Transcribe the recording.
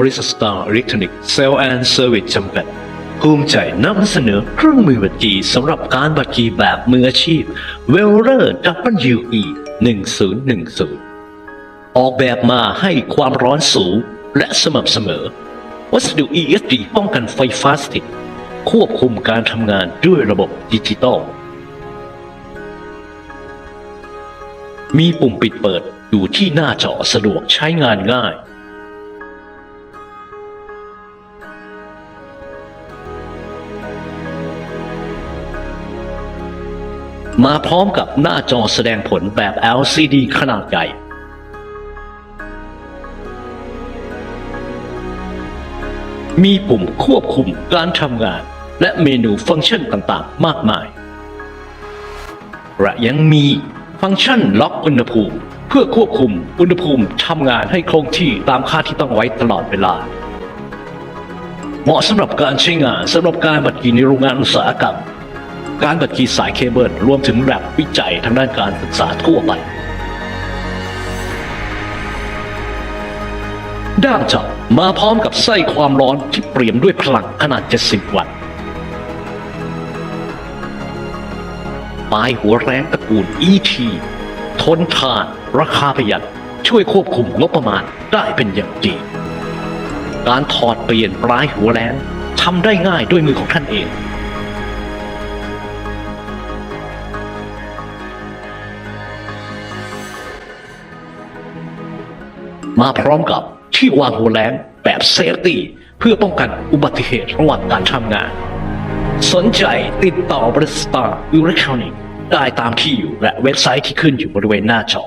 บริษัท Star Electronic Sale and Service จำกัด ภูมิใจนำเสนอเครื่องมือบัตรกีสำหรับการบัตรกีแบบมืออาชีพ w e l r e r WE 1010 ออกแบบมาให้ความร้อนสูงและสม่ำเสมอ วัสดุ ESD ป้องกันไฟฟ้าสถิต ควบคุมการทำงานด้วยระบบดิจิตอลมีปุ่มปิดเปิดอยู่ที่หน้าจอสะดวกใช้งานง่าย มาพร้อมกับหน้าจอแสดงผลแบบ LCD ขนาดใหญ่ มีปุ่มควบคุมการทำงาน และเมนูฟังก์ชันต่างๆ มากมาย และยังมีฟังก์ชันล็อกอุณหภูมิ เพื่อควบคุมอุณหภูมิทำงานให้คงที่ตามค่าที่ต้องไว้ตลอดเวลาเหมาะสำหรับการใช้งานสำหรับการบัตรกีในโรงงานอุตสาหกรรม การบัตรกีสายเคเบิลรวมถึงแลบวิจัยทางด้านการศึกษาทั่วไป ด้ามจับมาพร้อมกับไส้ความร้อนที่เปรียมด้วยพลังขนาด 70 วัตต์ปลายหัวแรงตระกูล ET ทนทาน ราคาประหยัด ช่วยควบคุมงบประมาณได้เป็นอย่างดี การถอดเปลี่ยนปลายหัวแรงทำได้ง่ายด้วยมือของท่านเอง มาพร้อมกับที่วางหัวแรงแบบเซฟตี้เพื่อป้องกันอุบัติเหตุระหว่างการทำงาน สนใจติดต่อบริษัทอิเล็กทรอนิกส์ได้ตามที่อยู่และเว็บไซต์ที่ขึ้นอยู่บริเวณหน้าจอ